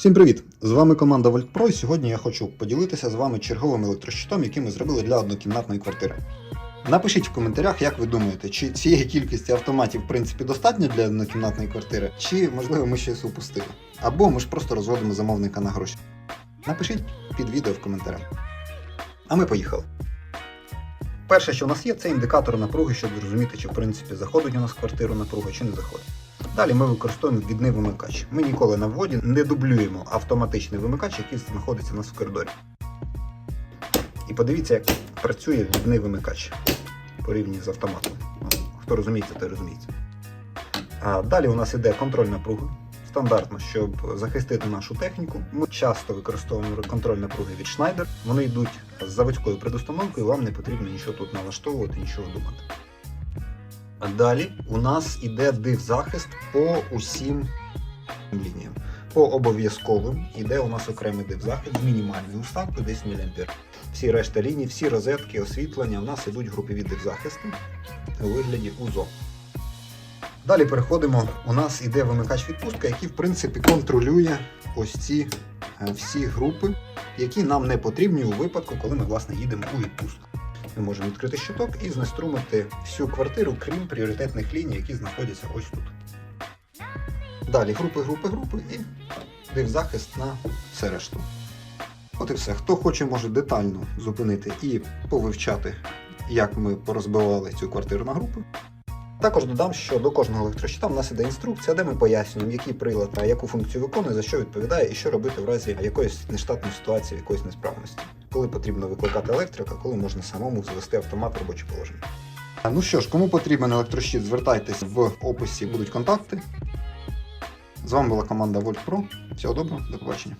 Всім привіт! З вами команда VoltPro і сьогодні я хочу поділитися з вами черговим електрощитом, який ми зробили для однокімнатної квартири. Напишіть в коментарях, як ви думаєте, чи цієї кількості автоматів в принципі достатньо для однокімнатної квартири, чи можливо ми щось упустили. Або ми ж просто розводимо замовника на гроші. Напишіть під відео в коментарях. А ми поїхали. Перше, що у нас є, це індикатор напруги, щоб зрозуміти, чи в принципі заходить у нас в квартиру напруга, чи не заходить. Далі ми використовуємо відний вимикач. Ми ніколи на вводі не дублюємо автоматичний вимикач, який знаходиться у нас в коридорі. І подивіться, як працює відний вимикач порівняно з автоматом. Ну, Хто розуміється, той розуміється. А далі у нас іде контроль напруги. Стандартно, щоб захистити нашу техніку, ми часто використовуємо контроль напруги від Schneider. Вони йдуть з заводською предустановкою, вам не потрібно нічого тут налаштовувати, нічого думати. Далі у нас іде див-захист по усім лініям. По обов'язковим іде у нас окремий див-захист з мінімальною уставкою 10 мА. Всі решта ліній, всі розетки, освітлення у нас ідуть групові див-захисти у вигляді УЗО. Далі переходимо. У нас іде вимикач відпустка, який в принципі контролює ось ці е, всі групи, які нам не потрібні у випадку, коли ми власне їдемо у відпустку. Ми можемо відкрити щиток і знеструмити всю квартиру, крім пріоритетних ліній, які знаходяться ось тут. Далі групи, групи, групи і див-захист на все решту. От і все. Хто хоче, може детально зупинити і повивчати, як ми порозбивали цю квартиру на групи. Також додам, що до кожного електрощита в нас іде інструкція, де ми пояснюємо, який прилад та яку функцію виконує, за що відповідає і що робити в разі якоїсь нештатної ситуації, якоїсь несправності. Коли потрібно викликати електрика, коли можна самому завести автомат в робоче положення. Ну що ж, кому потрібен електрощит, звертайтесь в описі будуть контакти. З вами була команда Volt Pro. Всього доброго, до побачення.